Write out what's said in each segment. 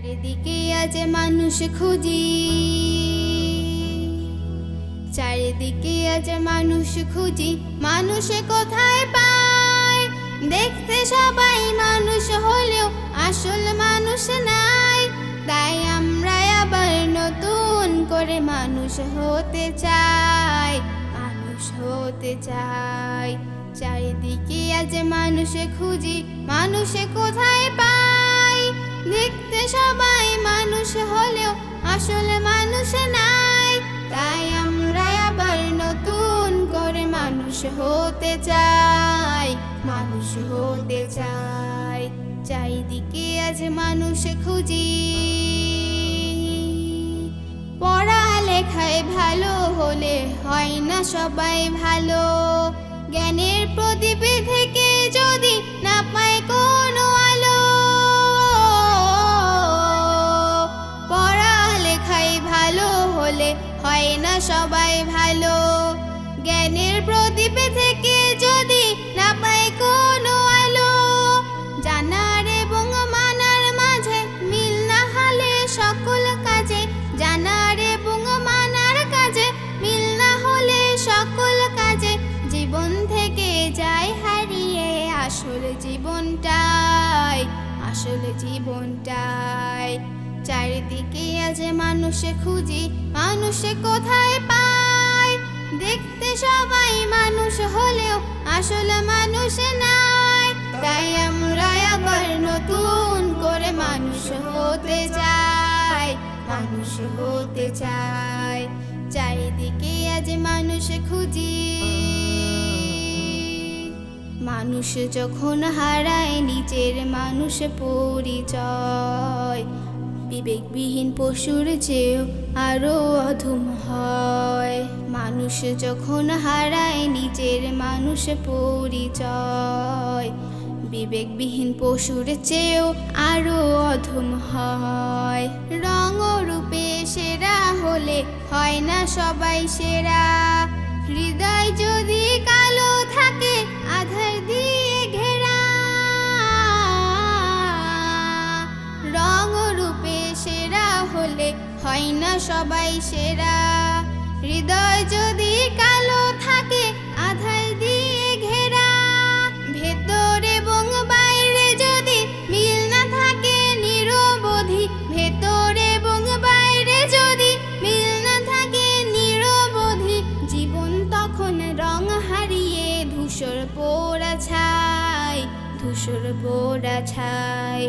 চারিদিকে আজ মানুষ খুঁজি। চারিদিকে আজ মানুষ খুঁজি, মানুষে কোথায় পায়? দেখতে সবাই মানুষ হলেও আসল মানুষ নাই। তাই আমরা আবার নতুন করে মানুষ হতে চাই, মানুষ হতে চাই। চারিদিকে আজ মানুষে খুঁজি, মানুষে কোথায় পাই দেখতে সবাই মানুষ হলেও আসলে মানুষ নাই। তাই আমরা আবার নতুন করে মানুষ হতে চাই, মানুষ হতে চাই। চারিদিকে আজ মানুষ খুঁজি। পড়ালেখায় ভালো হলে হয় না সবাই ভালো। জ্ঞানের প্রদীপ থেকে যদি না পায় হয় না সবাই ভালো। জ্ঞানের প্রদীপ থেকে যদি না পায় কোনো আলো, জানার এবং মানার মাঝে মিল না হলে সকল কাজে, জানার এবং মানার কাজে মিল না হলে সকল কাজে জীবন থেকে যায় হারিয়ে আসল জীবনটাই আসল জীবনটাই। চারিদিকে আজ মানুষে খুঁজি, মানুষে কোথায় পায়? দেখতে সবাই মানুষ হলেও আসলে মানুষ নাই। তাই আমরা আবার নতুন করে মানুষ হতে চাই, মানুষ হতে চাই। চারিদিকে আজ মানুষ খুঁজি, মানুষ যখন হারায়, নিজের মানুষ পরিচয়। বিবেকবিহীন পশুর চেয়েও আরও অধম হয়। মানুষ যখন হারায়, নিজের মানুষ পরিচয়। বিবেকবিহীন পশুর চেয়েও আরও অধম হয়। রং রূপে সেরা হলে হয় না সবাই সেরা। হৃদয় যদি কালো হয় না সবাই সেরা। হৃদয় যদি কালো থাকে, আধার দিয়ে ঘেরা। ভেতর এবং বাইরে যদি মিল না থাকে, নিরবধি। ভেতর এবং বাইরে যদি মিল না থাকে, নিরবধি। জীবন তখন রং হারিয়ে ধূসর পোড়া ছাই, ধূসর পোড়া ছাই।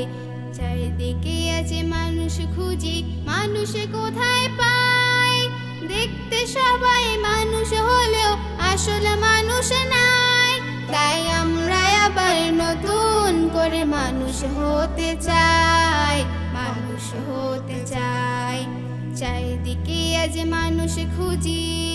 চারিদিকে আছে মানুষ খুঁজি, মানুষ কোথায় পায়? দেখতে সবাই মানুষ হলেও আসলে মানুষ নাই। তাই আমরা আবার নতুন করে মানুষ হতে চাই, মানুষ হতে চাই। চারিদিকে আজ মানুষ খুঁজি।